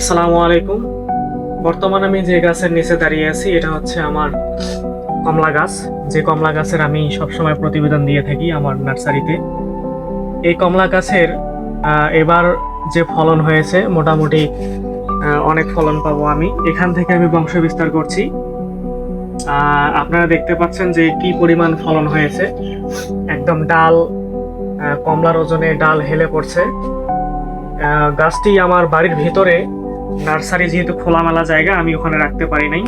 আসসালামু আলাইকুম। বর্তমানে আমি যে গাছের নিচে দাঁড়িয়ে আছি, এটা হচ্ছে আমার কমলা গাছ। যে কমলা গাছের আমি সবসময় প্রতিবেদন দিয়ে থাকি আমার নার্সারিতে। এই কমলা গাছের এবার যে ফলন হয়েছে, মোটামুটি অনেক ফলন পাবো আমি। এখান থেকে আমি বংশ বিস্তার করছি। আপনারা দেখতে পাচ্ছেন যে কি পরিমাণ ফলন হয়েছে। একদম ডাল কমলার ওজনে ডাল হেলে পড়ছে। গাছটি আমার বাড়ির ভিতরে নার্সারি যেহেতু খোলামেলা জায়গা, আমি ওখানে রাখতে পারি নাই।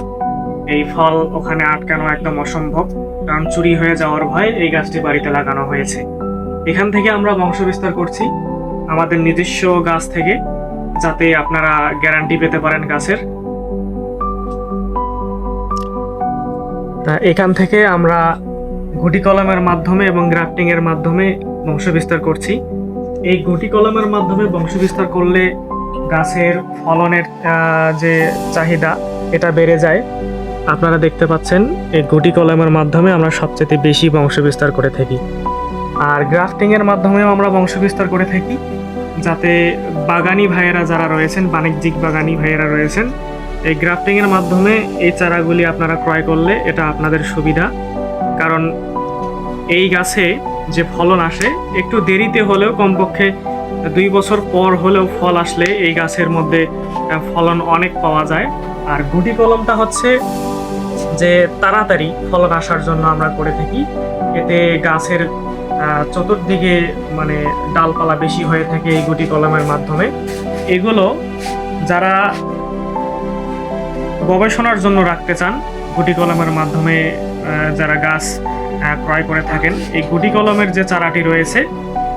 এই ফল ওখানে আটকানো একদম অসম্ভব। কারণ চুরি হয়ে যাওয়ার ভয় এই গাছটি বাড়িতে লাগানো হয়েছে। এখান থেকে আমরা বংশ বিস্তার করছি। আমাদের নিজস্ব গাছ থেকে, যাতে আপনারা গ্যারান্টি পেতে পারেন গাছের। তা এখান থেকে আমরা গুটি কলমের মাধ্যমে এবং গ্রাফটিং এর মাধ্যমে বংশ বিস্তার করছি। এই গুটি কলমের মাধ্যমে বংশ বিস্তার করলে গাছের ফলনের যে চাহিদা, এটা বেড়ে যায়। আপনারা দেখতে পাচ্ছেন, এই গুটি কলমের মাধ্যমে আমরা সবচেয়ে বেশি বংশ বিস্তার করে থাকি। আর গ্রাফটিং এর মাধ্যমেও আমরা বংশ বিস্তার করে থাকি, যাতে বাগানি ভাইয়েরা যারা রয়েছেন, বাণিজ্যিক বাগানি ভাইয়েরা রয়েছেন, এই গ্রাফটিং এর মাধ্যমে এই চারাগুলি আপনারা ক্রয় করলে এটা আপনাদের সুবিধা। কারণ এই গাছে যে ফলন আসে, একটু দেরিতে হলেও কমপক্ষে দুই বছর পর হলেও ফল আসলে এই গাছের মধ্যে ফলন অনেক পাওয়া যায়। আর গুটি কলমটা হচ্ছে যে তাড়াতাড়ি ফলন আসার জন্য আমরা করে থাকি। এতে গাছের চতুর্দিকে মানে ডালপালা বেশি হয়ে থাকে এই গুটি কলমের মাধ্যমে। এগুলো যারা গবেষণার জন্য রাখতে চান, গুটি কলমের মাধ্যমে যারা গাছ ক্রয় করে থাকেন, এই গুটি কলমের যে চারাটি রয়েছে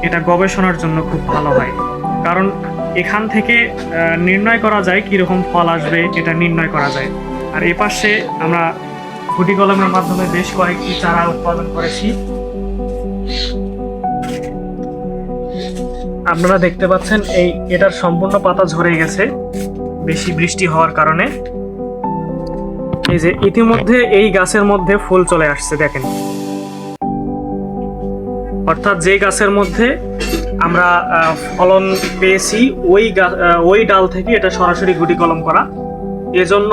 এটা গবেষণার জন্য খুব ভালো হয়। কারণ এখান থেকে নির্ণয় করা যায় কীরকম ফল আসবে, এটা নির্ণয় করা যায়। আর এ পাশে আমরা গুটি কলমের মাধ্যমে বেশ কয়েকটি চারা উৎপাদন করেছি। আপনারা দেখতে পাচ্ছেন, এই এটার সম্পূর্ণ পাতা ঝরে গেছে, বেশি বৃষ্টি হওয়ার কারণে। এই যে ইতিমধ্যে এই গাছের মধ্যে ফুল চলে আসছে, দেখেন। অর্থাৎ যে গাছের মধ্যে আমরা ফলন পেয়েছি, ওই ওই ডাল থেকে এটা সরাসরি গুটি কলম করা। এজন্য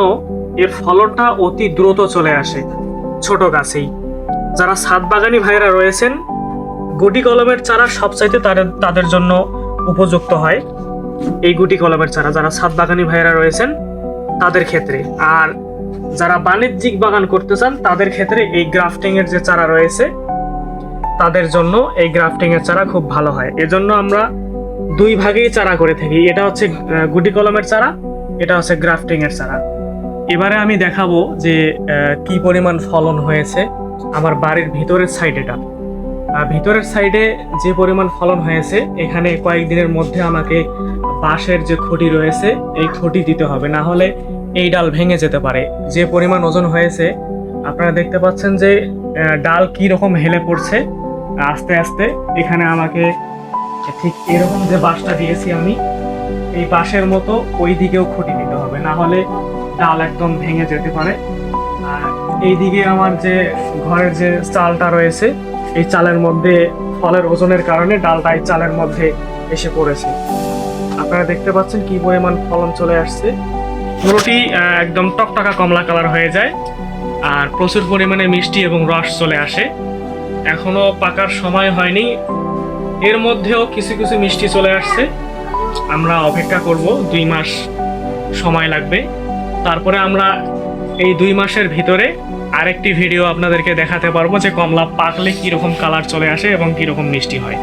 এর ফলনটা অতি দ্রুত চলে আসে ছোট গাছেই। যারা ছাদ বাগানি ভাইরা রয়েছেন, গুটি কলমের চারা সবচাইতে তাদের তাদের জন্য উপযুক্ত হয় এই গুটি কলমের চারা। যারা ছাদ বাগানি ভাইরা রয়েছেন, তাদের ক্ষেত্রে। আর যারা বাণিজ্যিক বাগান করতে চান, তাদের ক্ষেত্রে এই গ্রাফটিং এর যে চারা রয়েছে তাদের জন্য এই গ্রাফটিং এর চারা খুব ভালো হয়। এজন্য আমরা দুই ভাগেই চারা করে থাকি। এটা হচ্ছে গুটি কলমের চারা, এটা হচ্ছে গ্রাফটিং এর চারা। এবারে আমি দেখাবো যে কি পরিমাণ ফলন হয়েছে আমার বাড়ির ভিতরের সাইড এটা ভিতরের সাইডে যে পরিমাণ ফলন হয়েছে, এখানে কয়েকদিনের মধ্যে আমাকে বাঁশের যে খুঁটি রয়েছে, এই খুঁটি দিতে হবে। না হলে এই ডাল ভেঙে যেতে পারে। যে পরিমাণ ওজন হয়েছে, আপনারা দেখতে পাচ্ছেন যে ডাল কি রকম হেলে পড়ছে। আস্তে আস্তে এখানে আমাকে ঠিক এরকম যে বাঁশটা দিয়েছি আমি, এই বাঁশের মতো ওই দিকেও খুঁটি দিতে হবে, না হলে ডাল একদম ভেঙে যেতে পারে। আর এইদিকে আমার যে ঘরের যে চালটা রয়েছে, এই চালের মধ্যে ফলের ওজনের কারণে ডালটা এই চালের মধ্যে এসে পড়েছে। আপনারা দেখতে পাচ্ছেন কি পরিমাণ ফলন চলে আসছে। পুরোটি একদম টকটকা কমলা কালার হয়ে যায়, আর প্রচুর পরিমাণে মিষ্টি এবং রস চলে আসে। এখনও পাকার সময় হয়নি। এর মধ্যেও কিছু কিছু মিষ্টি চলে আসছে। আমরা অপেক্ষা করব, দুই মাস সময় লাগবে। তারপরে আমরা এই দুই মাসের ভিতরে আরেকটি ভিডিও আপনাদেরকে দেখাতে পারব যে কমলা পাকলে কীরকম কালার চলে আসে এবং কীরকম মিষ্টি হয়।